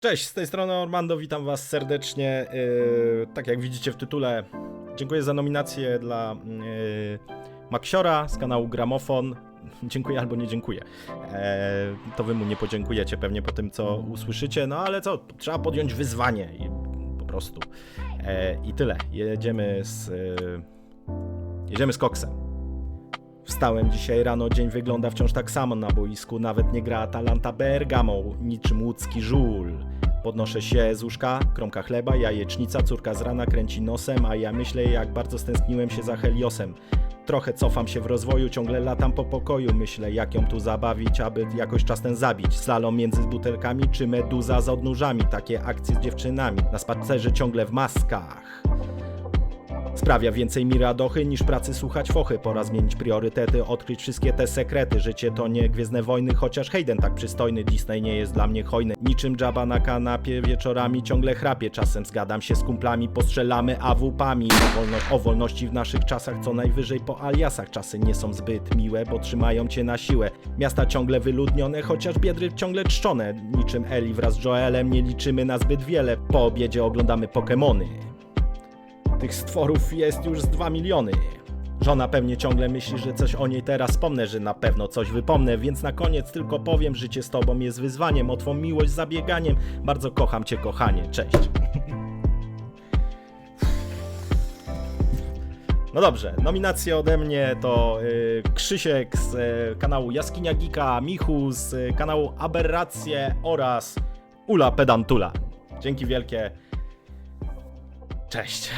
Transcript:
Cześć, z tej strony Ormando, witam was serdecznie. Yy, tak jak widzicie w tytule, dziękuję za nominację dla yy, Maksiora z kanału Gramofon. Dziękuję albo nie dziękuję. E, to wy mu nie podziękujecie pewnie po tym, co usłyszycie, no ale co, trzeba podjąć wyzwanie i po prostu. E, I tyle. Jedziemy z. Yy, jedziemy z koksem. Wstałem dzisiaj rano, dzień wygląda wciąż tak samo na boisku, nawet nie gra Atalanta Bergamo, niczym łódzki żul. Podnoszę się z łóżka, kromka chleba, jajecznica, córka z rana kręci nosem, a ja myślę jak bardzo stęskniłem się za Heliosem. Trochę cofam się w rozwoju, ciągle latam po pokoju, myślę jak ją tu zabawić, aby jakoś czas ten zabić. Slalom między butelkami, czy meduza z odnóżami, takie akcje z dziewczynami, na spacerze ciągle w maskach. Sprawia więcej mi radochy niż pracy słuchać fochy. Pora zmienić priorytety, odkryć wszystkie te sekrety. Życie to nie Gwiezdne Wojny, chociaż Hayden tak przystojny. Disney nie jest dla mnie hojny. Niczym Jabba na kanapie, wieczorami ciągle chrapię. Czasem zgadam się z kumplami, postrzelamy awupami. O, wolno, o wolności w naszych czasach co najwyżej po aliasach. Czasy nie są zbyt miłe, bo trzymają cię na siłę. Miasta ciągle wyludnione, chociaż biedry ciągle czczone. Niczym Eli wraz z Joelem nie liczymy na zbyt wiele. Po obiedzie oglądamy Pokemony. Tych stworów jest już z 2 miliony. Żona pewnie ciągle myśli, że coś o niej teraz wspomnę, że na pewno coś wypomnę, więc na koniec tylko powiem, życie z tobą jest wyzwaniem, o twą miłość zabieganiem. Bardzo kocham cię, kochanie. Cześć. No dobrze, nominacje ode mnie to y, Krzysiek z y, kanału Jaskinia Gika, Michu z y, kanału Aberracje oraz Ula Pedantula. Dzięki wielkie. Cześć.